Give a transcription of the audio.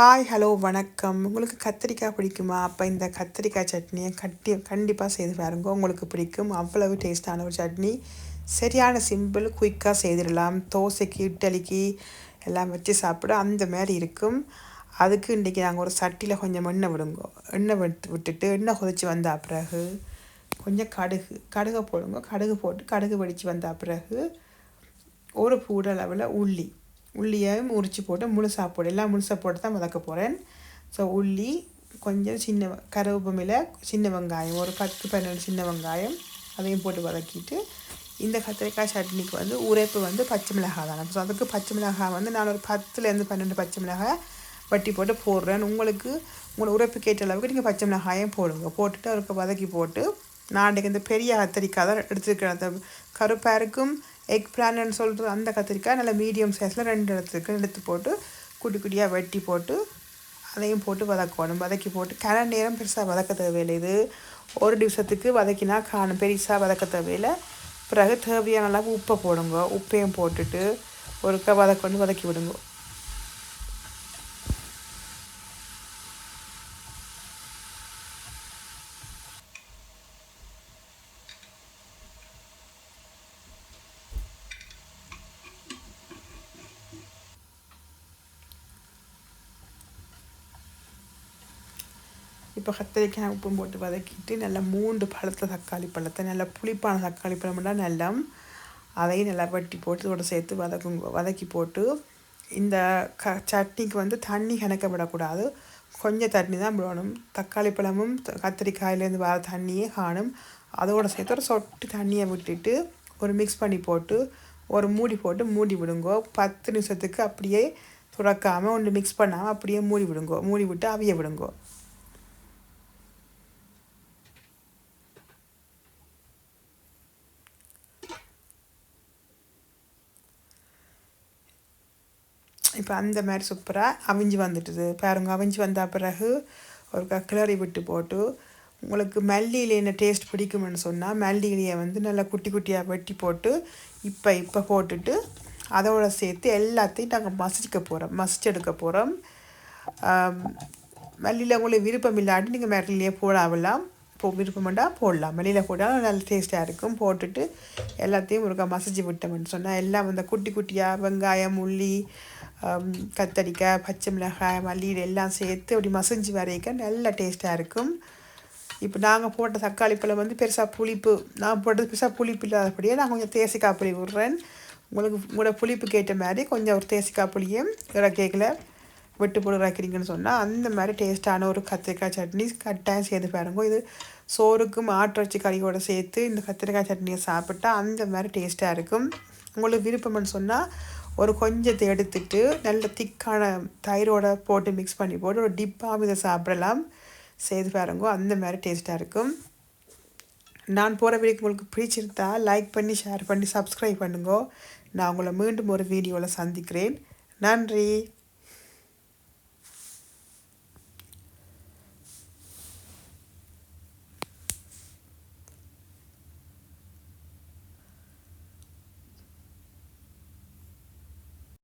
Hi hello வணக்கம். உங்களுக்கு கத்திரிக்காய் பிடிக்குமா? அப்போ இந்த கத்திரிக்காய் சட்னியை கட்டி கண்டிப்பாக செய்து பாருங்க. உங்களுக்கு பிடிக்கும். அவ்வளவு டேஸ்டான ஒரு சட்னி. சரியான சிம்பிள் குயிக்காக செய்திடலாம். தோசைக்கு இட்லிக்கு எல்லாம் வச்சு சாப்பிட அந்த மாதிரி இருக்கும். அதுக்கு இன்றைக்கி நாங்கள் ஒரு சட்டியில் கொஞ்சம் எண்ணெய் விடுங்க. எண்ணெய் விட்டு விட்டுட்டு எண்ணெய் கொதிச்சு வந்த பிறகு கொஞ்சம் கடுகு கடுகை போடுங்க. கடுகு போட்டு கடுகு வெடித்து வந்த பிறகு ஒரு பூட அளவில் உள்ளி. உள்ளியையும் உரித்து போட்டு முழுசாக போடு எல்லாம் முழுசாக போட்டு தான் வதக்க போகிறேன் ஸோ உள்ளி கொஞ்சம் சின்ன வெ- சின்ன வெங்காயம் ஒரு பத்து பன்னெண்டு சின்ன வெங்காயம் அதையும் போட்டு வதக்கிட்டு இந்த கத்திரிக்காய் சட்னிக்கு வந்து உரைப்பு வந்து பச்சை மிளகாய் தானே. ஸோ அதுக்கு பச்சை மிளகாய் வந்து நான் ஒரு பத்துலேருந்து பன்னெண்டு பச்சை மிளகாய் வட்டி போட்டு போடுறேன். உங்களுக்கு உங்களை உரைப்பு கேட்ட அளவுக்கு நீங்கள் பச்சை மிளகாயும் போடுங்க. போட்டுட்டு அவருக்கு வதக்கி போட்டு நான் அன்றைக்கி இந்த பெரிய கத்திரிக்காய் தான் எடுத்துருக்கேன். அந்த கருப்பாக இருக்கும் எக் பிளான்னு சொல்கிறது அந்த கத்திரிக்காய் நல்லா மீடியம் சைஸில் ரெண்டு இடத்துக்கு எடுத்து போட்டு குட்டி குட்டியாக வெட்டி போட்டு அதையும் போட்டு வதக்கணும் வதக்கி போட்டு கரை நேரம் பெருசாக வதக்க தேவையில்லை. இது ஒரு நிமிஷத்துக்கு வதக்கினா காணும் பெருசாக வதக்க தேவையில்லை. பிறகு தேவையான அளவு உப்பை போடுங்க. உப்பையும் போட்டுட்டு ஒருக்கா வதக்கொண்டு வதக்கி விடுங்க. இப்போ கத்திரிக்காய் உப்பும் போட்டு வதக்கிட்டு நல்லா மூன்று பழத்தை தக்காளி பழத்தை நல்லா புளிப்பான தக்காளி பழம்னா நல்லா அதையும் நல்லா வட்டி போட்டு இதோட சேர்த்து வதக்கும் வதக்கி போட்டு இந்த க சட்னிக்கு வந்து தண்ணி கணக்க விடக்கூடாது கொஞ்சம் தண்ணி தான் விடணும் தக்காளி பழமும் கத்திரிக்காயிலேருந்து வர தண்ணியே காணும் அதோட சேர்த்து ஒரு சொட்டு தண்ணியை விட்டுட்டு ஒரு மிக்ஸ் பண்ணி போட்டு ஒரு மூடி போட்டு மூடி விடுங்கோ பத்து நிமிஷத்துக்கு அப்படியே துறக்காமல் ஒன்று மிக்ஸ் பண்ணாமல் அப்படியே மூடி விடுங்கோ மூடி விட்டு அவிய விடுங்கோ இப்போ அந்த மாதிரி சூப்பராக அவிஞ்சு வந்துட்டுது. பாருங்க அவிஞ்சு வந்த பிறகு ஒரு க- கிளறி விட்டு போட்டு உங்களுக்கு மல்லியில் என்ன டேஸ்ட் பிடிக்கும்னு சொன்னால் மல்லியிலையை வந்து நல்லா குட்டி குட்டியாக வெட்டி போட்டு இப்போ இப்போ போட்டுட்டு அதோட சேர்த்து எல்லாத்தையும் நாங்கள் மசிச்சுக்க போகிறோம் மசிச்செடுக்க போகிறோம் மல்லியில் உங்களுக்கு விருப்பம் இல்லாட்டி நீங்கள் மிரட்டிலேயே போடாவலாம் போ விருப்பம்டா போடலாம். மல்லியில் போட்டால் நல்ல டேஸ்ட்டாக இருக்கும். போட்டுட்டு எல்லாத்தையும் ஒருக்கா மசிச்சு விட்டோம்னு சொன்னால் எல்லாம் அந்த குட்டி குட்டியாக வெங்காயம் உள்ளி கத்தரிக்காய் பச்சை மிளகாய் மல்லியில் எல்லாம் சேர்த்து அப்படி மசிஞ்சு வரைக்க நல்ல டேஸ்ட்டாக இருக்கும். இப்போ நாங்கள் போட்ட தக்காளி பழம் வந்து பெருசாக புளிப்பு நான் போட்டது பெருசாக புளிப்பு இல்லாதபடியே நான் கொஞ்சம் தேசிக்காய் புளி விட்றேன். உங்களுக்கு உங்களோட புளிப்புக்கு ஏற்ற மாதிரி கொஞ்சம் ஒரு தேசிக்காய் புளியும் கேக்கில் வெட்டு போட்டு இறக்கிறீங்கன்னு சொன்னால் அந்த மாதிரி டேஸ்ட்டான ஒரு கத்திரிக்காய் சட்னி கட்டாயம் சேர்த்து பாருங்க. இது சோறுக்கும் ஆட்டிறச்சி கறியோட சேர்த்து இந்த கத்திரிக்காய் சட்னியை சாப்பிட்டா அந்த மாதிரி டேஸ்ட்டாக இருக்கும். உங்களுக்கு விருப்பம்னு சொன்னால் ஒரு கொஞ்சத்தை எடுத்துட்டு நல்ல திக்கான தயிரோட போட்டு மிக்ஸ் பண்ணி போட்டு ஒரு டிப்பாக இதை சாப்பிடலாம். செய்து பாருங்க அந்த மாதிரி டேஸ்ட்டாக இருக்கும். நான் போகிற வீடியோ உங்களுக்கு பிடிச்சிருந்தா லைக் பண்ணி ஷேர் பண்ணி சப்ஸ்கிரைப் பண்ணுங்க. நான் உங்களை மீண்டும் ஒரு வீடியோவில் சந்திக்கிறேன். நன்றி.